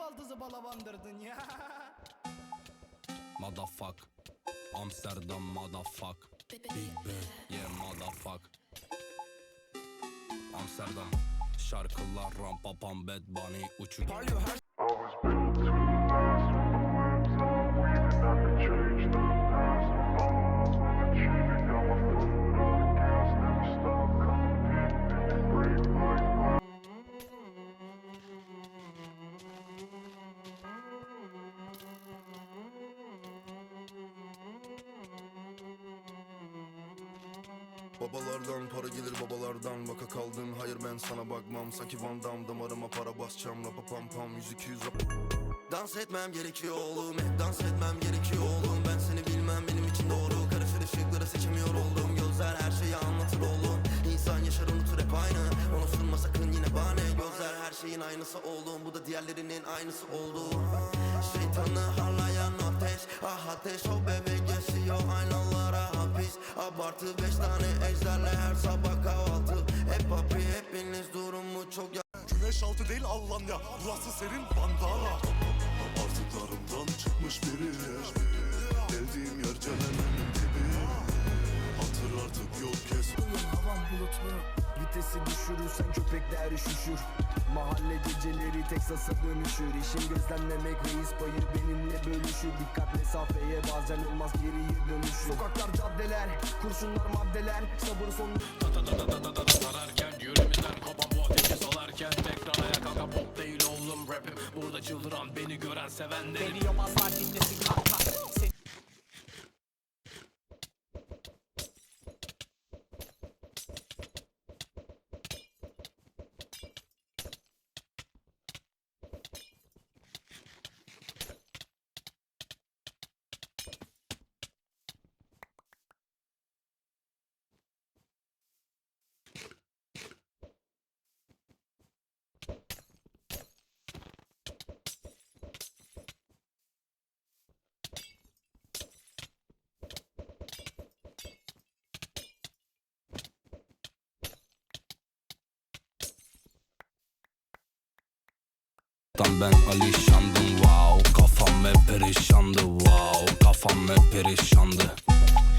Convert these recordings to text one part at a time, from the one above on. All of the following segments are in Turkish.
baldızı bala bandırdın ya? Motherfuck. Amsterdam motherfuck. Big Bang Yeah motherfuck. Amsterdam. Şarkılar rampa pam bad bunny uçuk I was Babalardan para gelir babalardan Vaka kaldın. Hayır ben sana bakmam. Sanki Van Damme damarıma para basacağım. Rapa pam pam 100 200 rap Dans etmem gerekiyor oğlum Hep dans etmem gerekiyor oğlum. Ben seni bilmem benim için doğru. Karışır ışıkları seçemiyor oldum. Gözler her şeyi anlatır oğlum. İnsan yaşar unutur hep aynı. Onu sunma sakın yine bahane. Gözler her şeyin aynısı oğlum. Bu da diğerlerinin aynısı oldu. Şeytanı harlayan ateş Ah ateş. O bebek yaşıyor aynalara hapis Abartı beş tane ejderle her sabah kahvaltı. Hep papi hepiniz durumu çok ya Güneş altı değil Alanya Burası serin bandana. Artıklarımdan çıkmış biri. Geldiğim yer cehennemin dibi. Hatır artık yok kes Havan bulutlu Vitesi düşürürsen köpekler üşüşür Mahalle geceleri Teksas'a dönüşür. İşin gözlemlemek reis bayır benimle bölüşür. Dikkat mesafeye bazen olmaz geriye dönüşür. Sokaklar caddeler kurşunlar maddeler. Sabır son Sararken yürümeden kopan bu ateşi salarken Tekrar ayağa kalkan pop değil oğlum rapim. Burada çıldıran beni gören sevenlerim. Beni yapamazlar dinlesin kanka. Tam ben alişandım wow. Kafam hep perişandı wow. Kafam hep perişandı.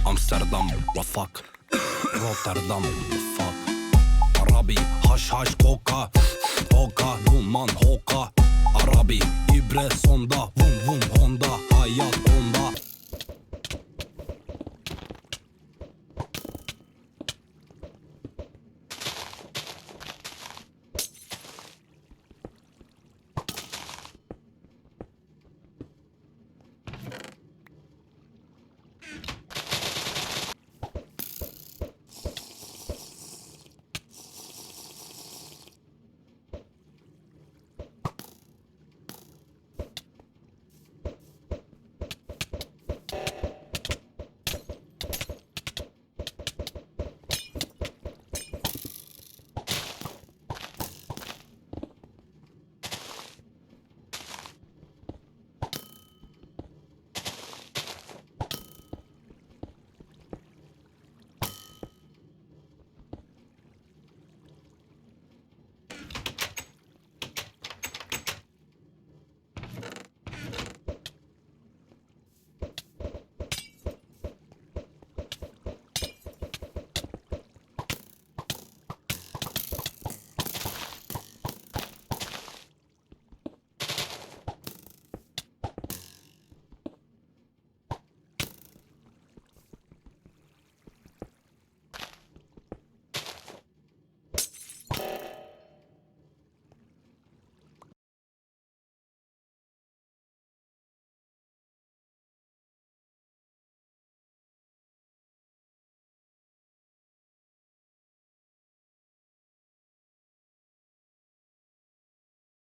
Amsterdam fuck Rotterdam fuck Arabi haş haş koka. Hoka duman hoka